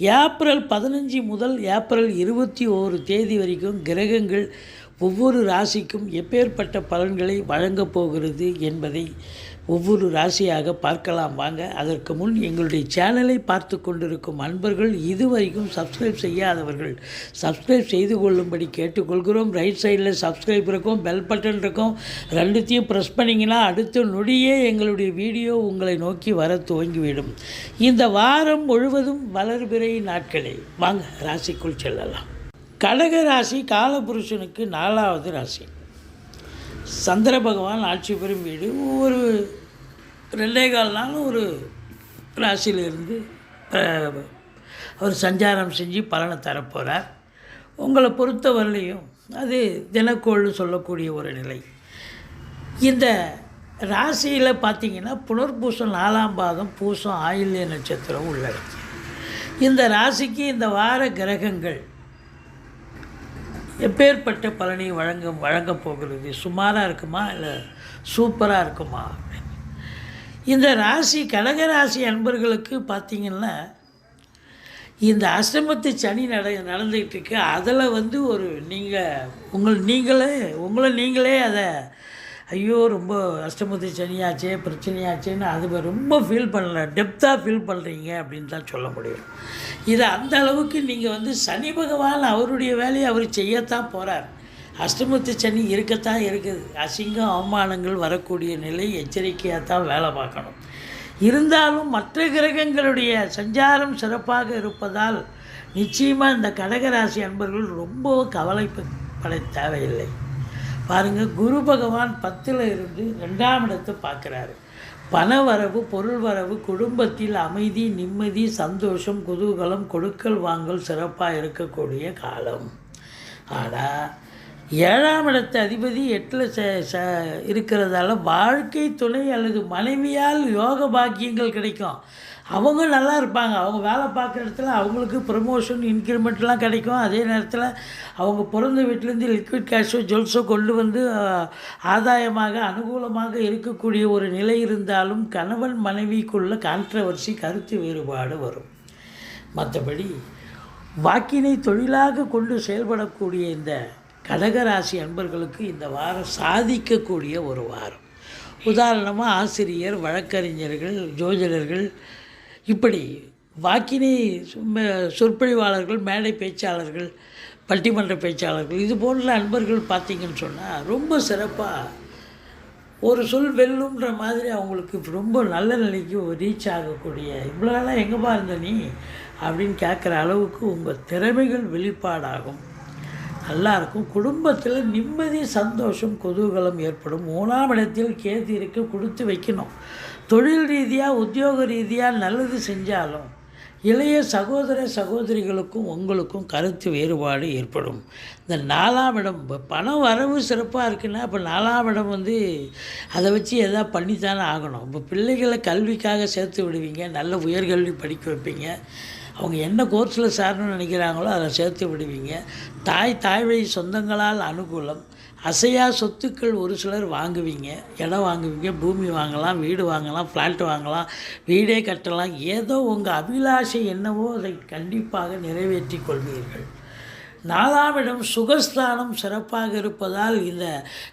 April பதினஞ்சு முதல் April இருபத்தி ஓரு தேதி வரைக்கும் கிரகங்கள் ஒவ்வொரு ராசிக்கும் எப்பேற்பட்ட பலன்களை வழங்கப் போகிறது என்பதை ஒவ்வொரு ராசியாக பார்க்கலாம். வாங்க அதற்கு முன் எங்களுடைய சேனலை பார்த்து கொண்டிருக்கும் அன்பர்கள் இதுவரைக்கும் சப்ஸ்கிரைப் செய்யாதவர்கள் சப்ஸ்கிரைப் செய்து கொள்ளும்படி கேட்டுக்கொள்கிறோம். ரைட் சைடில் சப்ஸ்கிரைப் இருக்கும் பெல் பட்டன் இருக்கும். ரெண்டுத்தையும் ப்ரெஸ் பண்ணிங்கன்னா அடுத்த நொடியே எங்களுடைய வீடியோ உங்களை நோக்கி வர துவங்கிவிடும். இந்த வாரம் முழுவதும் வளர்பிறை நாட்களே. வாங்க ராசிக்குள் செல்லலாம். கடக ராசி காலபுருஷனுக்கு நாலாவது ராசி. சந்திர பகவான் ஆட்சி பெறும் வீடு. ஒரு ரெண்டே கால் நாள் ஒரு ராசியிலிருந்து அவர் சஞ்சாரம் செஞ்சு பலனை தரப்போகிறார் உங்களை பொறுத்தவரையிலையும் அது தினக்கோள்னு சொல்லக்கூடிய ஒரு நிலை. இந்த ராசியில் பார்த்தீங்கன்னா புனர்பூசம் நாலாம் பாதம் பூசம் ஆயில்ய நட்சத்திரம் உள்ளடக்கி இந்த ராசிக்கு இந்த வார கிரகங்கள் எப்பேற்பட்ட பலனை வழங்க வழங்கப் போகிறது? சுமாராக இருக்குமா? இல்லை சூப்பராக இருக்குமா? இந்த ராசி கடக ராசி அன்பர்களுக்கு பார்த்தீங்கன்னா இந்த அஷ்டமத்து சனி நட நடந்துக்கிட்டு இருக்கு. அதில் வந்து ஒரு நீங்கள் உங்கள் நீங்களே உங்களை நீங்களே அதை ஐயோ ரொம்ப அஷ்டமத்து சனியாச்சே பிரச்சனையாச்சேன்னு அது ரொம்ப ஃபீல் பண்ணல. டெப்த்தாக ஃபீல் பண்ணுறீங்க அப்படின்னு தான் சொல்ல முடியும். இது அந்த அளவுக்கு நீங்கள் வந்து சனி பகவான் அவருடைய வேலையை அவர் செய்யத்தான் போகிறார் அஷ்டமத்து சனி இருக்கத்தான் இருக்குது. அசிங்கம் அவமானங்கள் வரக்கூடிய நிலை எச்சரிக்கையாக தான் வேலை பார்க்கணும். இருந்தாலும் மற்ற கிரகங்களுடைய சஞ்சாரம் சிறப்பாக இருப்பதால் நிச்சயமாக இந்த கடகராசி அன்பர்கள் ரொம்ப கவலைப்பட தேவையில்லை. பாருங்கள் குரு பகவான் பத்தில் இருந்து ரெண்டாம் இடத்தை பார்க்குறாரு. பண வரவு பொருள் வரவு குடும்பத்தில் அமைதி நிம்மதி சந்தோஷம் குதூகலம் கொடுக்கல் வாங்கல் சிறப்பாக இருக்கக்கூடிய காலம். ஆனால் ஏழாம் இடத்து அதிபதி எட்டில் ச ச இருக்கிறதால வாழ்க்கை துணை அல்லது மனைவியால் யோக பாக்கியங்கள் கிடைக்கும். அவங்க நல்லா இருப்பாங்க. அவங்க வேலை பார்க்குற இடத்துல அவங்களுக்கு ப்ரமோஷன் இன்க்ரிமெண்ட்லாம் கிடைக்கும். அதே நேரத்தில் அவங்க பிறந்த வீட்டிலேருந்து லிக்விட் கேஷோ ஜுவல்ஸோ கொண்டு வந்து ஆதாயமாக அனுகூலமாக இருக்கக்கூடிய ஒரு நிலை இருந்தாலும் கணவன் மனைவிக்குள்ள கான்ட்ரவர்சி கருத்து வேறுபாடு வரும். மற்றபடி வாக்கினை தொழிலாக கொண்டு செயல்படக்கூடிய இந்த கடகராசி அன்பர்களுக்கு இந்த வாரம் சாதிக்கக்கூடிய ஒரு வாரம். உதாரணமாக ஆசிரியர் வழக்கறிஞர்கள் ஜோதிடர்கள் இப்படி வாக்கினி சொற்பொழிவாளர்கள் மேடை பேச்சாளர்கள் பட்டிமன்ற பேச்சாளர்கள் இது போன்ற அன்பர்கள் பார்த்தீங்கன்னு சொன்னால் ரொம்ப சிறப்பாக ஒரு சொல் வெல்லுன்ற மாதிரி அவங்களுக்கு ரொம்ப நல்ல நிலைக்கு ரீச் ஆகக்கூடிய இவ்வளோ நாளாக எங்கேப்பா இருந்த நீ? அப்படின்னு கேட்குற அளவுக்கு உங்கள் திறமைகள் வெளிப்பாடாகும். நல்லாயிருக்கும். குடும்பத்தில் நிம்மதி சந்தோஷம் குதூகலம் ஏற்படும். மூணாம் இடத்தில் கேது இருக்க கொடுத்து வைக்கணும். தொழில் ரீதியாக உத்தியோக ரீதியாக நல்லது செஞ்சாலும் இளைய சகோதர சகோதரிகளுக்கும் உங்களுக்கும் கருத்து வேறுபாடு ஏற்படும். இந்த நாலாம் இடம் இப்போ பணம் வரவு சிறப்பாக இருக்குன்னா இப்போ நாலாம் இடம் வந்து அதை வச்சு எதாவது பண்ணித்தானே ஆகணும். இப்போ பிள்ளைகளை கல்விக்காக சேர்த்து விடுவீங்க நல்ல உயர்கல்வி படிக்க வைப்பீங்க. அவங்க என்ன கோர்ஸில் சேரணும்னு நினைக்கிறாங்களோ அதை சேர்த்து விடுவீங்க. தாய் தாய் வழி சொந்தங்களால் அனுகூலம் அசையா சொத்துக்கள் ஒரு சிலர் வாங்குவீங்க. இடம் வாங்குவீங்க பூமி வாங்கலாம் வீடு வாங்கலாம் ஃப்ளாட் வாங்கலாம் வீடே கட்டலாம். ஏதோ உங்கள் அபிலாஷை என்னவோ அதை கண்டிப்பாக நிறைவேற்றி கொள்வீர்கள். நாலாம் இடம் சுகஸ்தானம் சிறப்பாக இருப்பதால் இந்த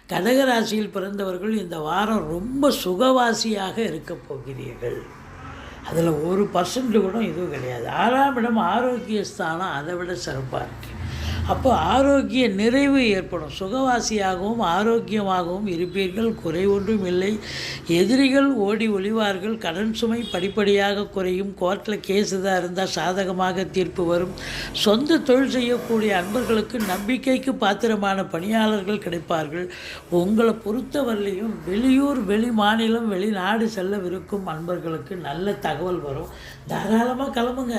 கடகராசியில் பிறந்தவர்கள் இந்த வாரம் ரொம்ப சுகவாசியாக இருக்கப் போகிறீர்கள். அதில் ஒரு பர்சன்ட் கூட இதுவும் கிடையாது. ஆறாம் இடம் ஆரோக்கிய ஸ்தானம் அதை விட சிறப்பாக இருக்குது அப்போ ஆரோக்கிய நிறைவு ஏற்படும். சுகவாசியாகவும் ஆரோக்கியமாகவும் இருப்பீர்கள். குறை ஒன்றும் இல்லை. எதிரிகள் ஓடி ஒளிவார்கள். கடன் சுமை படிப்படியாக குறையும். கோர்ட்டில் கேஸ் தான் இருந்தால் சாதகமாக தீர்ப்பு வரும். சொந்த தொழில் செய்யக்கூடிய அன்பர்களுக்கு நம்பிக்கைக்கு பாத்திரமான பணியாளர்கள் கிடைப்பார்கள். உங்களை பொறுத்தவரையிலையும் வெளியூர் வெளி மாநிலம் வெளிநாடு செல்லவிருக்கும் அன்பர்களுக்கு நல்ல தகவல் வரும். தாராளமாக கிளம்புங்க.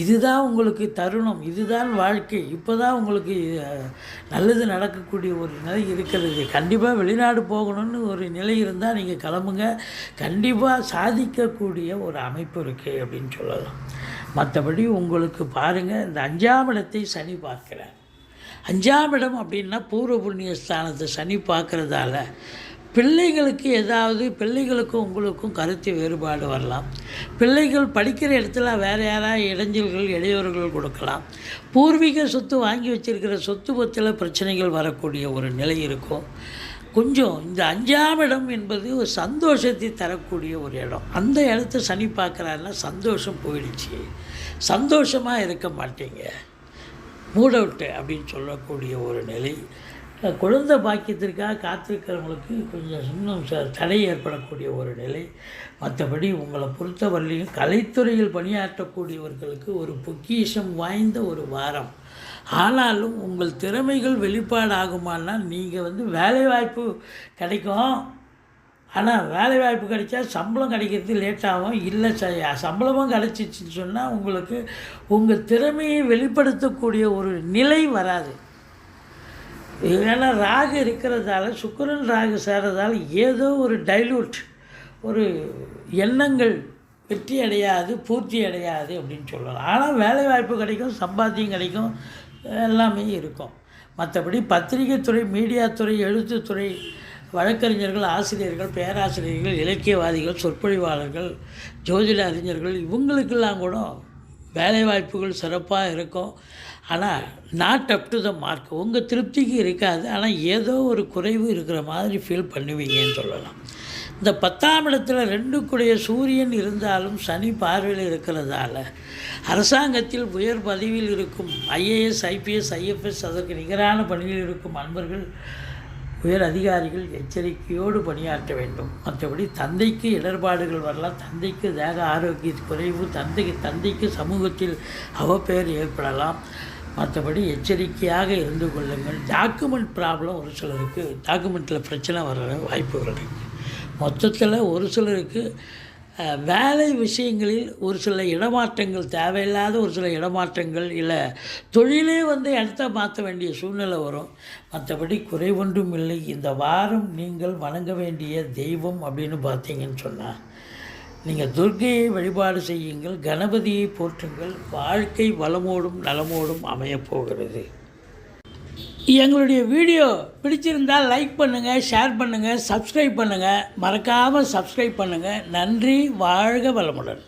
இதுதான் உங்களுக்கு தருணம் இதுதான் வாழ்க்கை. இப்போ தான் உங்களுக்கு நல்லது நடக்கக்கூடிய ஒரு நிலை இருக்கிறது. கண்டிப்பாக வெளிநாடு போகணும்னு ஒரு நிலை இருந்தால் நீங்கள் கிளம்புங்க. கண்டிப்பாக சாதிக்கக்கூடிய ஒரு அமைப்பு இருக்குது அப்படின்னு சொல்லலாம். மற்றபடி உங்களுக்கு பாருங்கள் இந்த அஞ்சாம் இடத்தை சனி பார்க்குறேன் அஞ்சாம் இடம் அப்படின்னா பூர்வ புண்ணிய ஸ்தானத்தை சனி பார்க்குறதால பிள்ளைகளுக்கு ஏதாவது பிள்ளைகளுக்கும் உங்களுக்கும் கருத்து வேறுபாடு வரலாம். பிள்ளைகள் படிக்கிற இடத்துல வேறு யாராவது இடைஞ்சல்கள் இடையூறுகள் கொடுக்கலாம். பூர்வீக சொத்து வாங்கி வச்சிருக்கிற சொத்து பத்தில் பிரச்சனைகள் வரக்கூடிய ஒரு நிலை இருக்கும். கொஞ்சம் இந்த அஞ்சாம் இடம் என்பது ஒரு சந்தோஷத்தை தரக்கூடிய ஒரு இடம். அந்த இடத்த சனி பார்க்குறாருன்னா சந்தோஷம் போயிடுச்சு. சந்தோஷமாக இருக்க மாட்டீங்க. மூட் அவுட்டு அப்படின்னு சொல்லக்கூடிய ஒரு நிலை. குழந்தை பாக்கியத்திற்காக காத்திருக்கிறவங்களுக்கு கொஞ்சம் இன்னும் தடை ஏற்படக்கூடிய ஒரு நிலை. மற்றபடி உங்களை பொறுத்தவரையிலையும் கலைத்துறையில் பணியாற்றக்கூடியவர்களுக்கு ஒரு பொக்கிஷம் வாய்ந்த ஒரு வாரம். ஆனாலும் உங்கள் திறமைகள் வெளிப்பாடாகுமானா நீங்கள் வந்து வேலைவாய்ப்பு கிடைக்கும். ஆனால் வேலை வாய்ப்பு கிடைச்சா சம்பளம் கிடைக்கிறது லேட் ஆகும் இல்லை ச சம்பளமும் கிடைச்சிச்சின்னு சொன்னால் உங்களுக்கு உங்கள் திறமையை வெளிப்படுத்தக்கூடிய ஒரு நிலை வராது. ஏன்னா ராகு இருக்கிறதால சுக்கரன் ராகு சேர்றதால் ஏதோ ஒரு டைலூட் ஒரு எண்ணங்கள் வெற்றி அடையாது பூர்த்தி அடையாது அப்படின்னு சொல்லலாம். ஆனால் வேலை வாய்ப்பு கிடைக்கும் சம்பாத்தியம் கிடைக்கும் எல்லாமே இருக்கும். மற்றபடி பத்திரிகை துறை மீடியா துறை எழுத்துத்துறை வழக்கறிஞர்கள் ஆசிரியர்கள் பேராசிரியர்கள் இலக்கியவாதிகள் சொற்பொழிவாளர்கள் ஜோதிட அறிஞர்கள் இவங்களுக்கெல்லாம் கூட வேலைவாய்ப்புகள் சிறப்பாக இருக்கும். ஆனால் not up to the mark உங்கள் திருப்திக்கு இருக்காது. ஆனால் ஏதோ ஒரு குறைவு இருக்கிற மாதிரி ஃபீல் பண்ணுவீங்கன்னு சொல்லலாம். இந்த பத்தாம் இடத்துல ரெண்டுக்குடைய சூரியன் இருந்தாலும் சனி பார்வையில் இருக்கிறதால அரசாங்கத்தில் உயர் பதவியில் இருக்கும் ஐஏஎஸ் ஐபிஎஸ் ஐஎஃப்எஸ் அதற்கு நிகரான பணியில் இருக்கும் அன்பர்கள் உயர் அதிகாரிகள் எச்சரிக்கையோடு பணியாற்ற வேண்டும். மற்றபடி தந்தைக்கு இடர்பாடுகள் வரலாம். தந்தைக்கு தேக ஆரோக்கிய குறைவு தந்தைக்கு தந்தைக்கு சமூகத்தில் அவப்பெயர் ஏற்படலாம். மற்றபடி எச்சரிக்கையாக இருந்து கொள்ளுங்கள். டாக்குமெண்ட் ப்ராப்ளம் ஒரு சிலருக்கு டாக்குமெண்ட்டில் பிரச்சனை வர வாய்ப்புகள் இருக்குது மொத்தத்தில் ஒரு சிலருக்கு வேலை விஷயங்களில் ஒரு சில இடமாற்றங்கள் தேவையில்லாத ஒரு சில இடமாற்றங்கள் இல்லை தொழிலே வந்து இடத்த மாற்ற வேண்டிய சூழ்நிலை வரும். மற்றபடி குறைவொன்றும் இல்லை. இந்த வாரம் நீங்கள் வணங்க வேண்டிய தெய்வம் அப்படின்னு பார்த்தீங்கன்னு சொன்னால் நீங்கள் துர்க்கையை வழிபாடு செய்யுங்கள் கணபதியை போற்றுங்கள் வாழ்க்கை வளமோடும் நலமோடும் அமையப் போகிறது. எங்களுடைய வீடியோ பிடிச்சிருந்தால் லைக் பண்ணுங்கள் ஷேர் பண்ணுங்கள் சப்ஸ்கிரைப் பண்ணுங்கள் மறக்காமல் சப்ஸ்கிரைப் பண்ணுங்கள் நன்றி வாழ்க வளமுடன்.